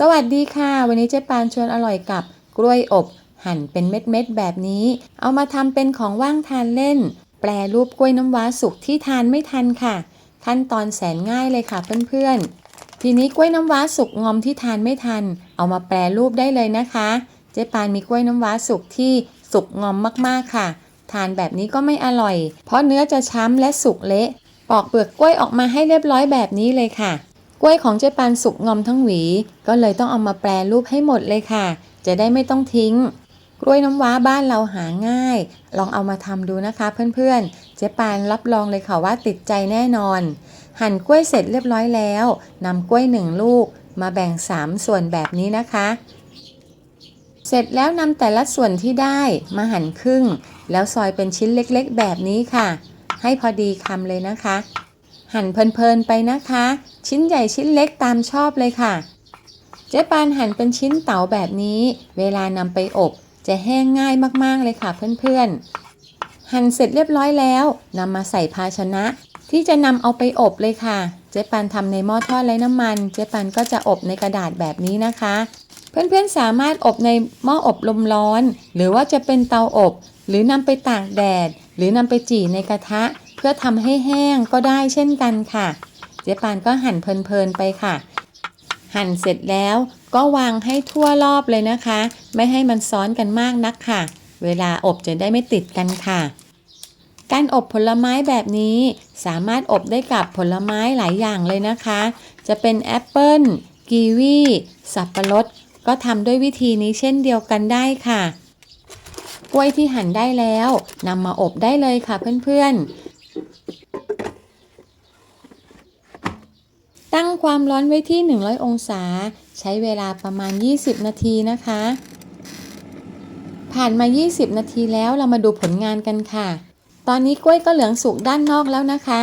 สวัสดีค่ะ วันนี้เจ๊ปานชวนอร่อยกับกล้วยอบ หั่นเป็นเม็ดๆแบบนี้ เอามาทำเป็นของว่างทานเล่น แปรรูปกล้วยน้ำว้าสุกที่ทานไม่ทันค่ะ ขั้นตอนแสนง่ายเลยค่ะเพื่อนๆ ทีนี้กล้วยน้ำว้าสุกงอมที่ทานไม่ทัน เอามาแปรรูปได้เลยนะคะ เจ๊ปานมีกล้วยน้ำว้าสุกที่สุกงอมมากๆค่ะ ทานแบบนี้ก็ไม่อร่อย เพราะเนื้อจะช้ำและสุกเละ ปอกเปลือกกล้วยออกมาให้เรียบร้อยแบบนี้เลยค่ะ กล้วยของเจ๊ปานสุกงอมทั้งหวี ก็เลยต้องเอามาแปรรูปให้หมดเลยค่ะ จะได้ไม่ต้องทิ้ง กล้วยน้ำว้าบ้านเราหาง่าย ลองเอามาทำดูนะคะเพื่อนๆ เจ๊ปานรับรองเลยค่ะว่าติดใจแน่นอน หั่นกล้วยเสร็จเรียบร้อยแล้วนำกล้วยหนึ่งลูก มาแบ่ง 3 ส่วนแบบนี้นะคะ เสร็จแล้วนำแต่ละส่วนที่ได้มาหั่นครึ่ง แล้วซอยเป็นชิ้นเล็กๆ แบบนี้ค่ะ ให้พอดีคำเลยนะคะ หั่นเพลินๆไปนะคะ ชิ้นใหญ่ชิ้นเล็กตามชอบเลยค่ะ เจ๊ปานหั่นเป็นชิ้นเต๋าแบบนี้ เวลานำไปอบจะแห้งง่ายมากๆเลยค่ะเพื่อนๆ หั่นเสร็จเรียบร้อยแล้วนำมาใส่ภาชนะ ที่จะนำเอาไปอบเลยค่ะ เจ๊ปานทำในหม้อทอดไร้น้ำมัน เจ๊ปานก็จะอบในกระดาษแบบนี้นะคะ เพื่อนๆสามารถอบในหม้ออบลมร้อน หรือว่าจะเป็นเตาอบ หรือนำไปตากแดด หรือนำไปจี่ในกระทะ เพื่อทำให้แห้งก็ได้เช่นกันค่ะ เจ๊ปานก็หั่นเพลินๆไปค่ะ หั่นเสร็จแล้วก็วางให้ทั่วรอบเลยนะคะ ไม่ให้มันซ้อนกันมากนักค่ะ เวลาอบจะได้ไม่ติดกันค่ะ การอบผลไม้แบบนี้สามารถอบได้กับผลไม้หลายอย่างเลยนะคะ จะเป็นแอปเปิ้ลกีวีสับปะรดก็ทำด้วยวิธีนี้เช่นเดียวกันได้ค่ะ กล้วยที่หั่นได้แล้วนำมาอบได้เลยค่ะเพื่อนๆ ตั้งความร้อนไว้ที่ 100 องศา ใช้เวลาประมาณ 20 นาทีนะคะ ผ่านมา 20 นาทีแล้วเรามาดูผลงานกันค่ะ ตอนนี้กล้วยก็เหลืองสุกด้านนอกแล้วนะคะ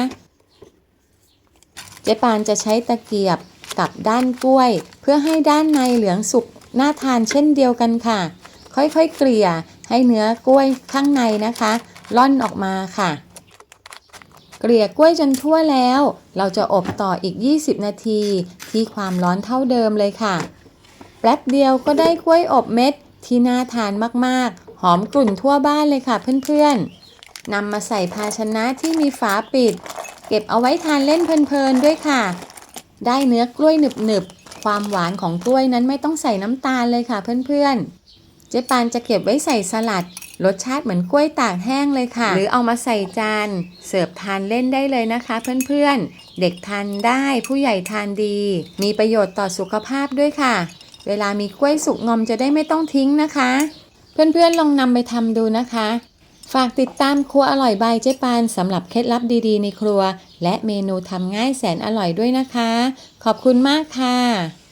เจ๊ปานจะใช้ตะเกียบกับด้านกล้วย เพื่อให้ด้านในเหลืองสุกน่าทานเช่นเดียวกันค่ะ ค่อยๆเกลี่ยให้เนื้อกล้วยข้างในนะคะ ล่อนออกมาค่ะ เกลี่ยกล้วยจนทั่วแล้ว เราจะอบต่ออีก 20 นาที ที่ความร้อนเท่าเดิมเลยค่ะ แป๊บเดียวก็ได้กล้วยอบเม็ดที่น่าทานมากๆ หอมกลุ่นทั่วบ้านเลยค่ะเพื่อนๆนำมาใส่ภาชนะที่มีฝาปิด เก็บเอาไว้ทานเล่นเพลินๆด้วยค่ะ ได้เนื้อกล้วยหนึบๆ ความหวานของกล้วยนั้นไม่ต้องใส่น้ำตาลเลยค่ะเพื่อนๆ เจ๊ปานจะเก็บไว้ใส่สลัด รสชาติเหมือนกล้วยตากแห้งเลยค่ะ หรือเอามาใส่จาน เสิร์ฟทานเล่นได้เลยนะคะ เพื่อนๆ เด็กทานได้ผู้ใหญ่ทานดี มีประโยชน์ต่อสุขภาพด้วยค่ะ เวลามีกล้วยสุกงอมจะได้ไม่ต้องทิ้งนะคะ เพื่อนๆลองนำไปทำดูนะคะ ฝากติดตามครัวอร่อยบายเจ๊ปานสำหรับเคล็ดลับดีๆ ในครัว และเมนูทำง่ายแสนอร่อยด้วยนะคะ ขอบคุณมากค่ะ